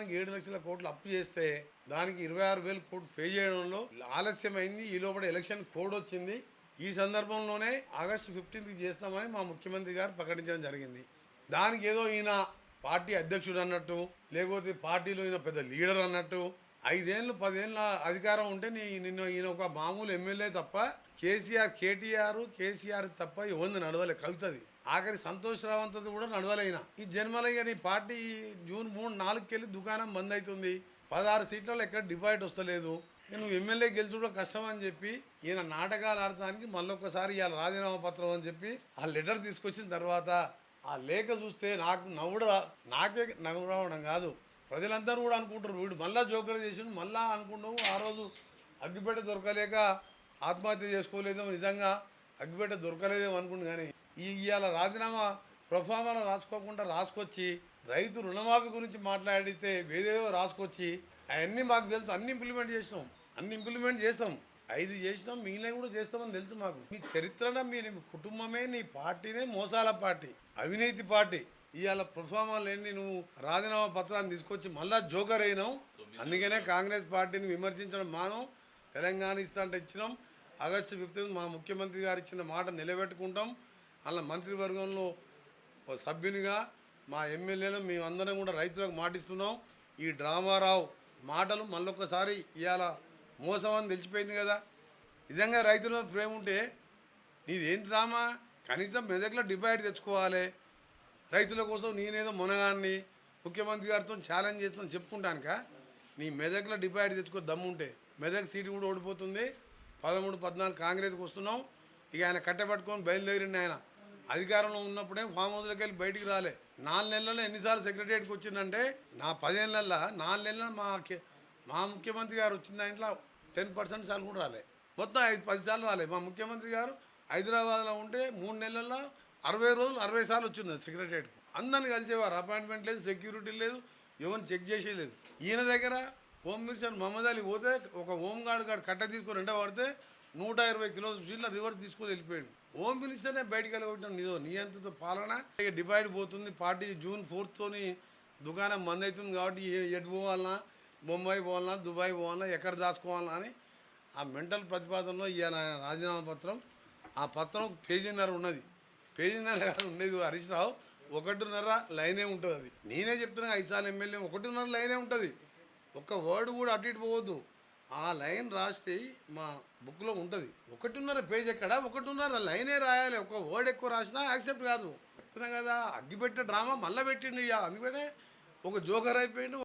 ఎకరానికి ఏడు లక్షల కోట్లు అప్పు చేస్తే దానికి ఇరవై ఆరు వేలు కోట్లు పే చేయడంలో ఆలస్యమైంది. ఈ లోపల ఎలక్షన్ కోడ్ వచ్చింది. ఈ సందర్భంలోనే ఆగస్టు ఫిఫ్టీన్త్కి చేస్తామని మా ముఖ్యమంత్రి గారు ప్రకటించడం జరిగింది. దానికి ఏదో ఈయన పార్టీ అధ్యక్షుడు అన్నట్టు లేకపోతే పార్టీలో ఈయన పెద్ద లీడర్ అన్నట్టు ఐదేళ్ళు పదేళ్ళ అధికారం ఉంటే నీ నిన్న ఈయన ఒక మామూలు ఎమ్మెల్యే తప్ప కేసీఆర్ కేటీఆర్ కేసీఆర్ తప్ప ఇవ్వండి నడవలే కలుతుంది. ఆఖరి సంతోష్ రావంతది కూడా నడవలైన? ఈ జన్మలయ్య నీ పార్టీ జూన్ మూడు నాలుగుకి వెళ్ళి దుకాణం బంద్ అవుతుంది పదహారు సీట్లలో ఎక్కడ డిపాజిట్ వస్తలేదు. నేను నువ్వు ఎమ్మెల్యే గెలుచుకోవడం కష్టం అని చెప్పి ఈయన నాటకాలు ఆడటానికి మళ్ళొక్కసారి ఇవాళ రాజీనామా పత్రం అని చెప్పి ఆ లెటర్ తీసుకొచ్చిన తర్వాత ఆ లేఖ చూస్తే నాకు నవ్వుడు నాకే నవ్వు రావడం కాదు. ప్రజలందరూ కూడా అనుకుంటారు. వీడు మళ్ళా జోకర్ చేసిండు మళ్ళా అనుకున్నాము ఆ రోజు అగ్గిపెట్ట దొరకలేక ఆత్మహత్య చేసుకోలేదేమో. నిజంగా అగ్గిపెట్ట దొరకలేదేమో అనుకుంటు కానీ ఈ ఇవాళ రాజీనామా ప్రొఫామాలో రాసుకోకుండా రాసుకొచ్చి రైతు రుణమాఫీ గురించి మాట్లాడితే వేరేదో రాసుకొచ్చి అవన్నీ మాకు తెలుసు. అన్ని ఇంప్లిమెంట్ చేసినాం. అన్ని ఇంప్లిమెంట్ చేస్తాం. ఐదు చేసినాం మిగిలిన కూడా చేస్తామని తెలుసు మాకు. మీ చరిత్రన మీ కుటుంబమే నీ పార్టీనే మోసాల పార్టీ అవినీతి పార్టీ. ఇవాళ ప్రొఫామాలు ఏంటి నువ్వు రాజీనామా పత్రాన్ని తీసుకొచ్చి మళ్ళా జోకర్ అయినావు. అందుకనే కాంగ్రెస్ పార్టీని విమర్శించడం మానం తెలంగాణ ఇస్తా అంటే ఇచ్చినాం. ఆగస్టు ఫిఫ్టీన్త్ మా ముఖ్యమంత్రి గారు ఇచ్చిన మాట నిలబెట్టుకుంటాం. అలా మంత్రివర్గంలో సభ్యునిగా మా ఎమ్మెల్యేలు మేమందరం కూడా రైతులకు మాటిస్తున్నాం. ఈ డ్రామారావు మాటలు మళ్ళొక్కసారి ఇవాళ మోసం అని తెలిసిపోయింది కదా. నిజంగా రైతుల ప్రేమ ఉంటే నీదేం డ్రామా? కనీసం మెదక్లో డిపాజిట్ తెచ్చుకోవాలి. రైతుల కోసం నేనేదో మునగాన్ని ముఖ్యమంత్రి గారితో ఛాలెంజ్ చేస్తాను చెప్పుకుంటానుక నీ మెదక్లో డిపాజిట్ తెచ్చుకో దమ్ముంటే మెదక్ సీటు కూడా ఓడిపోతుంది. పదమూడు పద్నాలుగు కాంగ్రెస్కి వస్తున్నాం. ఇక ఆయన కట్టబట్టుకొని బయలుదేరిండి ఆయన. అధికారంలో ఉన్నప్పుడే ఫామ్ హౌస్లోకి వెళ్ళి బయటికి రాలే. నాలుగు నెలల్లో ఎన్నిసార్లు సెక్రటరియట్కి వచ్చిందంటే నా పదేళ్ళల్లో నాలుగు నెలల్లో మా కే- మా ముఖ్యమంత్రి గారు వచ్చిన దాంట్లో టెన్ పర్సెంట్ సార్లు కూడా రాలే. మొత్తం ఐదు పది సార్లు రాలే. మా ముఖ్యమంత్రి గారు హైదరాబాద్లో ఉంటే మూడు నెలల్లో అరవై రోజులు అరవై సార్లు వచ్చింది సెక్రటరియట్కు అందరిని కలిసేవారు. అపాయింట్మెంట్ లేదు సెక్యూరిటీ లేదు ఎవరిని చెక్ చేసేయలేదు ఈయన దగ్గర హోమ్ మినిస్టర్ మహమ్మద్ అలీ పోతే ఒక హోమ్ గార్డ్ గార్డ్ కట్ట తీసుకొని రెండో పడితే నూట ఇరవై కిలోల రివర్స్ తీసుకొని వెళ్ళిపోయాడు. హోమ్ మినిస్టర్నే బయటికి వెళ్ళగొట్టాను నీదో నియంత్రిత పాలన? ఇక డివైడ్ పోతుంది. పార్టీ జూన్ ఫోర్త్తోని దుకాణం మంది అవుతుంది కాబట్టి ఏ- ఎటు పోవాలన్నా ముంబై పోవాలన్నా దుబాయ్ పోవాలన్నా ఎక్కడ దాచుకోవాలన్నా అని ఆ మెంటల్ ప్రతిపాదనలో ఈయన రాజీనామా పత్రం ఆ పత్రం పేజీన్నర ఉన్నది. పేజీన్నర కాదు ఉండేది హరీష్ రావు. ఒకటిన్నర లైనే ఉంటుంది అది. నేనే చెప్తున్నా ఐదు సార్లు ఎమ్మెల్యే ఒకటిన్నర లైనే ఉంటుంది. ఒక్క వర్డ్ కూడా అటు ఇటు పోవద్దు. ఆ లైన్ రాస్తే మా బుక్లో ఉంటుంది. ఒకటిన్నర పేజ్ ఎక్కడ? ఒకటిన్నర లైనే రాయాలి. ఒక వర్డ్ ఎక్కువ రాసినా యాక్సెప్ట్ కాదు. చెప్తున్నా కదా అగ్గిపెట్టే డ్రామా మళ్ళీ పెట్టిండు ఇక అందుకనే ఒక జోకర్ అయిపోయిండు